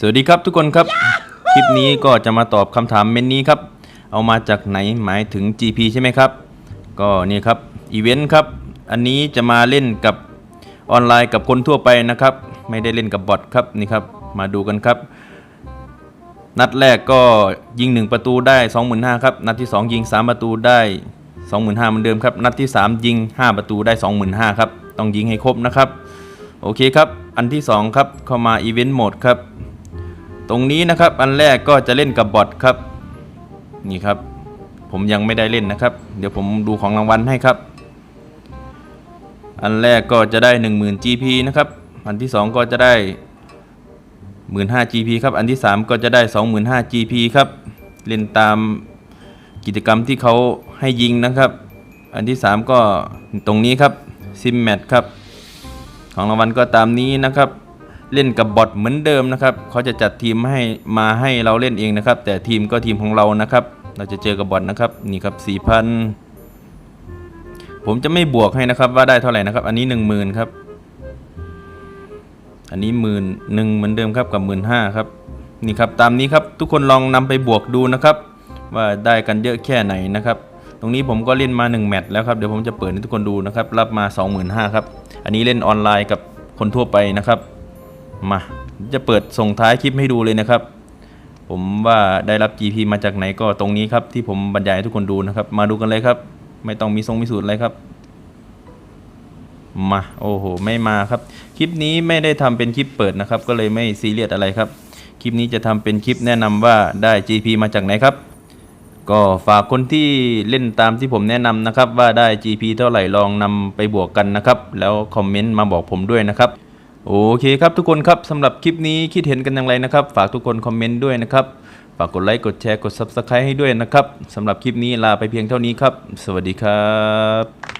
สวัสดีครับทุกคนครับ คลิปนี้ก็จะมาตอบคำถามเมนนี้ครับ เอามาจากไหนหมายถึง GP ใช่ไหมครับ ก็นี่ครับอีเวนต์ครับ อันนี้จะมาเล่นกับออนไลน์กับคนทั่วไปนะครับ ไม่ได้เล่นกับบอทครับนี่ครับ มาดูกันครับ นัดแรกก็ยิง 1 ประตูได้ 25,000ครับ นัดที่ 2 ยิง 3 ประตูได้ 25,000เหมือนเดิมครับ นัดที่ 3 ยิง 5 ประตูได้ 25,000ครับ ต้องยิงให้ครบนะครับ โอเคครับ อันที่ 2 ครับ เข้ามาอีเวนต์โหมดครับ ตรงนี้นะครับอันแรกก็จะเล่นกับบอทครับนี่ครับ ผมยังไม่ได้เล่นนะครับ เดี๋ยวผมดูของรางวัลให้ครับ อันแรกก็จะได้ 10,000 GP นะครับ อันที่ 2 ก็จะได้ 15,000 GP ครับ อันที่ 3 ก็จะได้ 25,000 GP ครับ เล่นตามกิจกรรมที่เขาให้ยิงนะครับ อันที่ 3 ก็ตรงนี้ครับซิมแมทครับ ของรางวัลก็ตามนี้นะครับ เล่นกับบอทเหมือนเดิมนะครับเขาจะจัดทีมให้มาให้เราเล่นเองนะครับ แต่ทีมก็ทีมของเรานะครับ เราจะเจอกับบอทนะครับนี่ครับ4,000 ผมจะไม่บวกให้นะครับว่าได้เท่าไหร่นะครับ อันนี้ 10,000ครับอันนี้หมื่นหนึ่งเหมือนเดิมครับกับหมื่นห้าครับนี่ครับตามนี้ครับทุกคนลองนำไปบวกดูนะครับ ว่าได้กันเยอะแค่ไหนนะครับตรงนี้ผมก็เล่นมา 1 แมตช์แล้วครับเดี๋ยวผมจะเปิดให้ทุกคนดูนะครับรับมา 25,000ครับอันนี้เล่นออนไลน์กับคนทั่วไปนะครับ มาจะเปิดส่งท้ายคลิปให้ดูเลยนะครับ ผมว่าได้รับ GP มาจากไหนก็ตรงนี้ครับ ที่ผมบรรยายให้ทุกคนดูนะครับ มาดูกันเลยครับ ไม่ต้องมีทรงมีสูตรอะไรครับ มาโอ้โหไม่มาครับ คลิปนี้ไม่ได้ทำเป็นคลิปเปิดนะครับ ก็เลยไม่ซีเรียสอะไรครับ คลิปนี้จะทำเป็นคลิปแนะนำว่าได้ GP มาจากไหนครับ ก็ฝากคนที่เล่นตามที่ผมแนะนำนะครับ ว่าได้ GP เท่าไหร่ลองนำไปบวกกันนะครับ แล้วคอมเมนต์มาบอกผมด้วยนะครับ โอเคครับทุกคนครับสำหรับคลิปนี้คิดเห็นกันอย่างไรนะครับ ฝากทุกคนคอมเมนต์ด้วยนะครับ ฝากกดไลค์กดแชร์กด Subscribe ให้ด้วยนะครับสำหรับคลิปนี้ลาไปเพียงเท่านี้ครับ สวัสดีครับ